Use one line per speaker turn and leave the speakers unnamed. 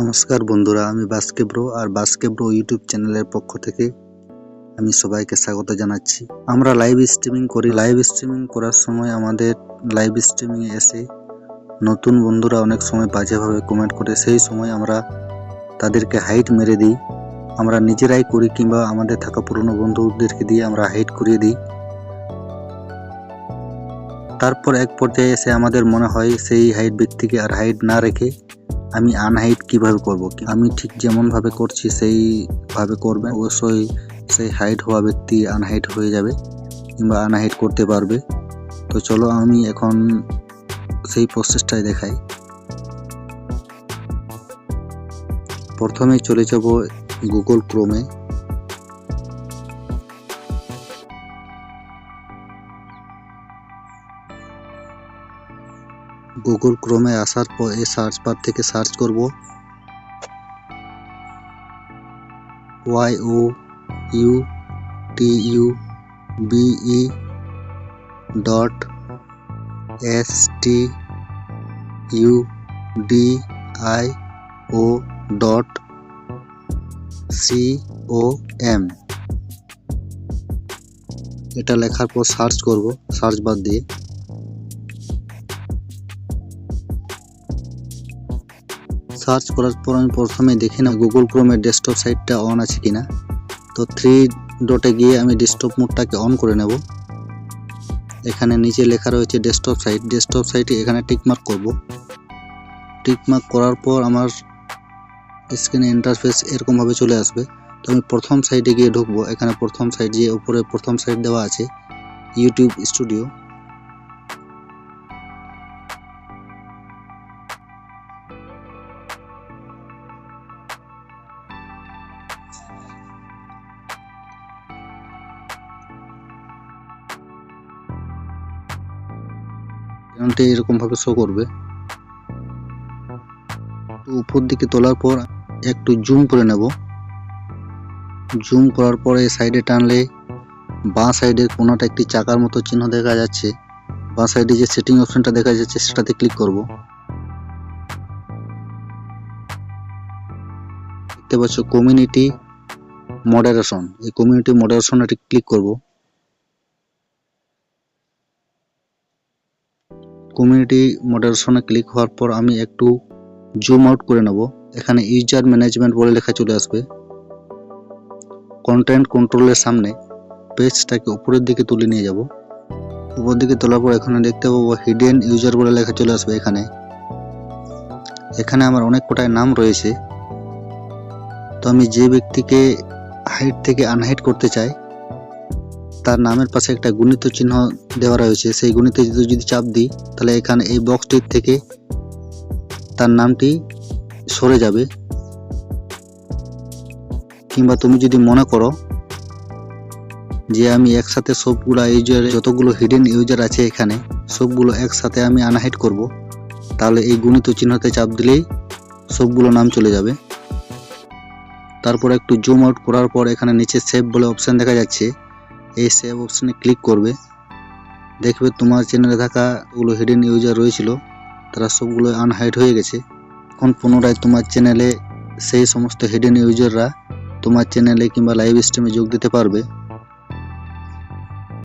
নমস্কার বন্ধুরা, আমি বাস্কে ব্রো আর বাস্কে ব্রো ইউটিউব চ্যানেলের পক্ষ থেকে আমি সবাইকে স্বাগত জানাচ্ছি। আমরা লাইভ স্ট্রিমিং করি। লাইভ স্ট্রিমিং করার সময় আমাদের লাইভ স্ট্রিমিং এসে নতুন বন্ধুরা অনেক সময় বাজেভাবে কমেন্ট করে। সেই সময় আমরা তাদেরকে হাইট মেরে দিই। আমরা নিজেরাই করি কিংবা আমাদের থাকা পুরনো বন্ধুদেরকে দিয়ে আমরা হাইট করিয়ে দিই। তারপর এক পর্যায়ে এসে আমাদের মনে হয় সেই হাইট ব্যক্তিকে আর হাইট না রেখে আমি আনহাইট কীভাবে করব? আমি ঠিক যেমন ভাবে করছি, সেইভাবে করবে। অবশ্যই সেই হাইট হওয়া ব্যক্তি আনহাইট হয়ে যাবে কিংবা আনহাইট করতে পারবে। তো চলো আমি এখন সেই প্রসেসটাই দেখাই। প্রথমে চলে যাব গুগল ক্রোমে গুগল ক্রোমে আসার পর এই সার্চ বার থেকে সার্চ করব। Y O U T U B E dot S T U D I O dot C O M এটা লেখার পর সার্চ করব সার্চ বার দিয়ে। সার্চ করার পর আমি প্রথমে দেখি না গুগল ক্রোমের ডেস্কটপ সাইটটা অন আছে কিনা। তো থ্রি ডটে গিয়ে আমি ডেস্কটপ মোডটাকে অন করে নেব। এখানে নিচে লেখা রয়েছে ডেস্কটপ সাইট ডেস্কটপ সাইটে এখানে টিকমার্ক করব। টিকমার্ক করার পর আমার স্ক্রিনে ইন্টারফেস এরকমভাবে চলে আসবে। তো আমি প্রথম সাইটে গিয়ে ঢুকবো। এখানে প্রথম সাইট যে উপরে প্রথম সাইট দেওয়া আছে ইউটিউব স্টুডিও এরকম ভাবে শো করবে। তো উপর দিকে তোলার পর একটু জুম করে নেব। জুম করার পরে সাইডে টানলে বাঁ সাইডের কোনাটা একটি চাকার মতো চিহ্ন দেখা যাচ্ছে। বাঁ সাইডে যে সেটিং অপশনটা দেখা যাচ্ছে সেটাতে ক্লিক করব। দেখতে পাচ্ছ কমিউনিটি মডারেশন এই কমিউনিটি মডারেশনে ক্লিক করব। কমিউনিটি মডারেশনে ক্লিক হওয়ার পর আমি একটু জুম আউট করে নেব। এখানে ইউজার ম্যানেজমেন্ট বলে লেখা চলে আসবে। কন্টেন্ট কন্ট্রোলের সামনে পেজটাকে উপরের দিকে তুলে নিয়ে যাব। উপর দিকে তোলার পর এখানে দেখতে পাবো হিডেন ইউজার বলে লেখা চলে আসবে এখানে। এখানে আমার অনেক কোটায় নাম রয়েছে। তো আমি যে ব্যক্তিকে হাইট থেকে আনহাইট করতে চাই তার নামের পাশে একটা গুণিত চিহ্ন দেওয়া রয়েছে। সেই গুণিতে যদি চাপ দিই, তাহলে এখানে এই বক্সটির থেকে তার নামটি সরে যাবে। কিংবা তুমি যদি মনে করো যে আমি একসাথে সবগুলো ইউজার যতগুলো হিডেন ইউজার আছে এখানে, সবগুলো একসাথে আমি আনহাইট করব, তাহলে এই গুণিত চিহ্নতে চাপ দিলেই সবগুলো নাম চলে যাবে। তারপর একটু জুম আউট করার পর এখানে নিচে সেভ বলে অপশান দেখা যাচ্ছে। এই সেভ অপশানে ক্লিক করবে। দেখবে তোমার চ্যানেলে থাকা ওগুলো হিডেন ইউজার রয়েছিল, তারা সবগুলো আনহাইড হয়ে গেছে। এখন পুনরায় তোমার চ্যানেলে সেই সমস্ত হিডেন ইউজাররা তোমার চ্যানেলে কিংবা লাইভ স্ট্রিমে যোগ দিতে পারবে।